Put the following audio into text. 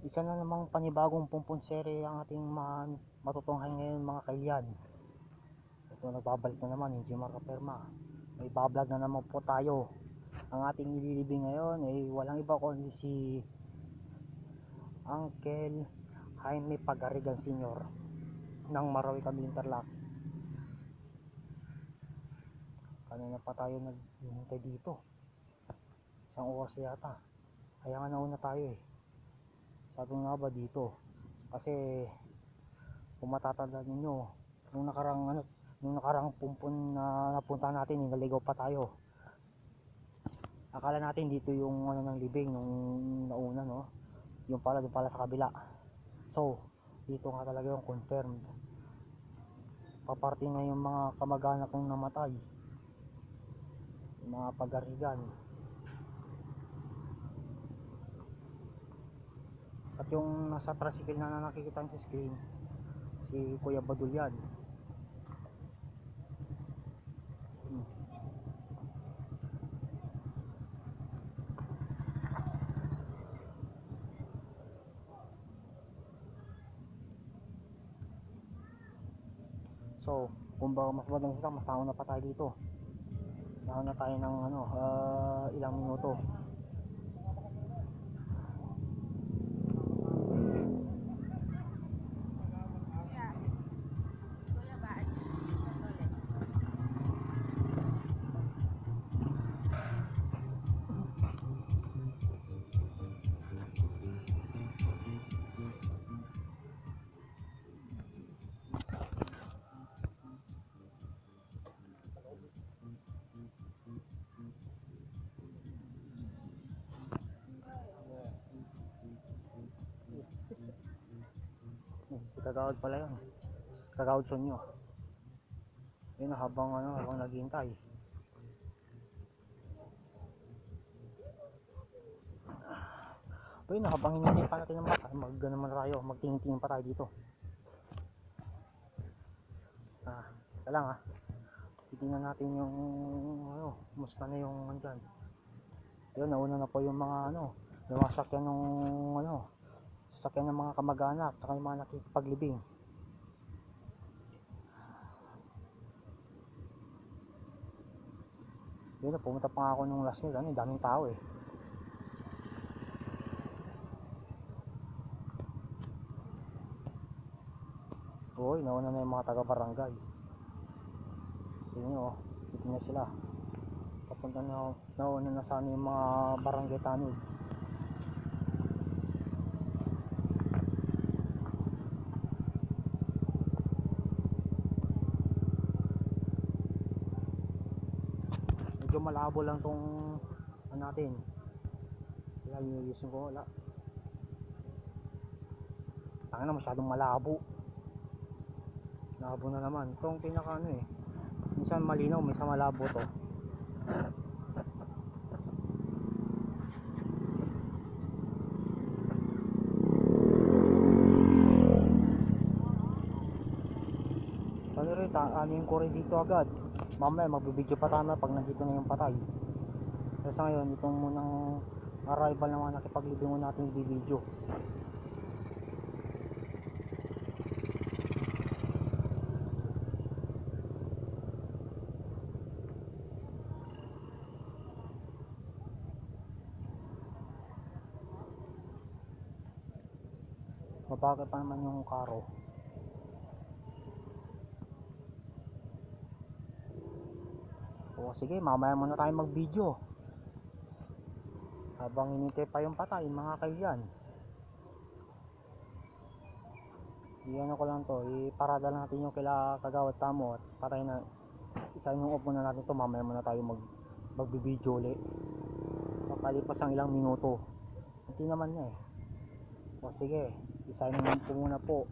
Isa na namang panibagong pumponsere ang ating ma matutunghay ngayon mga kailyan. Ito nagbabalik na naman yung Jimar Kaperma. May bablog na naman po tayo. Ang ating nililibing ngayon ay walang iba kundi si Uncle Jaime Pagarigan Sr. ng Marawi Kami Interlock. Kanina pa tayo naghihintay dito. Isang oras yata. Kaya nga nauna tayo eh. Sabi nga ba dito? Kasi kung matatanda ninyo, nung nakarang ano, nung nakarang pumpun na napunta natin, naligaw pa tayo. Akala natin dito yung ano ng libing nung nauna no. Yung pala doon pala sa kabila. So, dito nga talaga yung confirmed. Paparty na yung mga kamag-anak kong namatay. Yung mga pagarigan. Yung nasa tricycle na, na nakikita sa screen, si Kuya Badul yan. So, kung ba mas maganda sila, mas nauna pa tayo dito. Nauna tayo ng ano, ah, ilang minuto. Kagawad pala yun. Kagawad sa inyo. Yun habang ano, habang naghihintay. Ayun, habang hinihintay pa natin ng mata, mag ano naman tayo, magtingin-tingin pa tayo dito. Ah, ito lang ah. Titingnan natin yung ano, musta na yung andyan. Yun, nauna na po yung mga ano, yung mga sakyan ng ano, sasakyan ng mga kamag-anak at yung mga nakikipaglibing. Yun pumunta pa nga ako nung last night, ano, daming tao eh. Uy, nauna na yung mga taga-barangay. Tingnan nyo, na sila. Papunta na, nauna na sana yung mga barangay tanod. Medyo malabo lang tong ano natin. Wala yung ko wala. Tanga na masyadong malabo. Malabo na naman. Itong pinaka ano eh. Minsan malinaw minsan malabo to. Ano rin ano yung kore dito agad mamaya magbibideo pa tayo pag nandito na yung patay. Kasi sa ngayon itong munang arrival ng mga nakipaglibing mo natin i-video mabagal pa naman yung karo O sige, mamaya muna tayo mag-video. Habang hinintay pa yung patay, mga kaibigan. Iyan ko lang to, iparada lang natin yung kila kagawad tamo at patay na isa yung off muna natin to, mamaya muna tayo mag magbibideo ulit. Makalipas ang ilang minuto. Hindi naman na eh. O sige, isayin po muna po.